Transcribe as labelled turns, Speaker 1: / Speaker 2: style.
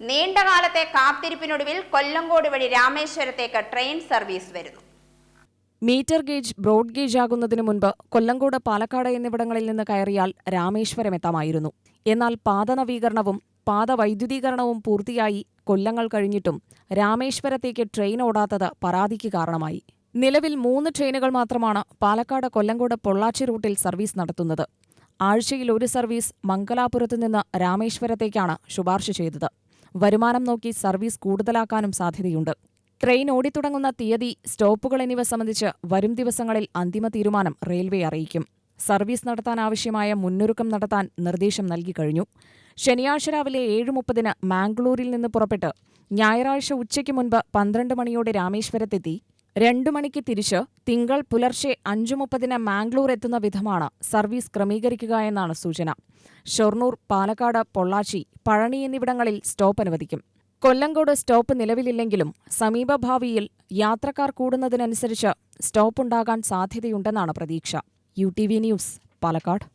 Speaker 1: നീണ്ടകാലത്തെ കാത്തിരിപ്പിനൊടുവിൽ കൊല്ലങ്കോട് വഴി രാമേശ്വരത്തേക്ക് ട്രെയിൻ സർവീസ് വരുന്നു.
Speaker 2: മീറ്റർ ഗേജ് ബ്രോഡ് ഗേജ് ആകുന്നതിനു മുൻപ് കൊല്ലങ്കോട് പാലക്കാട് എന്നിവിടങ്ങളിൽ നിന്ന് കയറിയാൽ രാമേശ്വരം എത്താമായിരുന്നു. എന്നാൽ പാത നവീകരണവും പാത വൈദ്യുതീകരണവും പൂർത്തിയായി കൊല്ലങ്ങൾ കഴിഞ്ഞിട്ടും രാമേശ്വരത്തേക്ക് ട്രെയിൻ ഓടാത്തത് പരാതിക്ക് കാരണമായി. നിലവിൽ മൂന്ന് ട്രെയിനുകൾ മാത്രമാണ് പാലക്കാട് കൊല്ലങ്കോട് പൊള്ളാച്ചി റൂട്ടിൽ സർവീസ് നടത്തുന്നത്. ആഴ്ചയിൽ ഒരു സർവീസ് മംഗലാപുരത്തു നിന്ന് രാമേശ്വരത്തേക്കാണ് ശുപാർശ ചെയ്തത്. വരുമാനം നോക്കി സർവീസ് കൂടുതലാക്കാനും സാധ്യതയുണ്ട്. ട്രെയിൻ ഓടിത്തുടങ്ങുന്ന തീയതി സ്റ്റോപ്പുകൾ എന്നിവ സംബന്ധിച്ച് വരും ദിവസങ്ങളിൽ അന്തിമ തീരുമാനം റെയിൽവേ അറിയിക്കും. സർവീസ് നടത്താനാവശ്യമായ മുന്നൊരുക്കം നടത്താൻ നിർദ്ദേശം നൽകിക്കഴിഞ്ഞു ശനിയാഴ്ച രാവിലെ ഏഴ് മുപ്പതിന് മാംഗ്ലൂരിൽ നിന്ന് പുറപ്പെട്ട് ഞായറാഴ്ച ഉച്ചയ്ക്ക് മുൻപ് പന്ത്രണ്ട് മണിയോടെ രാമേശ്വരത്തെത്തി. രണ്ടു മണിക്ക് തിരിച്ച് തിങ്കൾ പുലർച്ചെ അഞ്ചു മുപ്പതിന് മാംഗ്ലൂർ എത്തുന്ന വിധമാണ് സർവീസ് ക്രമീകരിക്കുക എന്നാണ് സൂചന. ഷൊർണൂർ പാലക്കാട് പൊള്ളാച്ചി പഴനി എന്നിവിടങ്ങളിൽ സ്റ്റോപ്പ് അനുവദിക്കും. കൊല്ലങ്കോട് സ്റ്റോപ്പ് നിലവിലില്ലെങ്കിലും സമീപഭാവിയിൽ യാത്രക്കാർ കൂടുന്നതിനനുസരിച്ച് സ്റ്റോപ്പുണ്ടാകാൻ സാധ്യതയുണ്ടെന്നാണ് പ്രതീക്ഷ. U T V news Palakkad.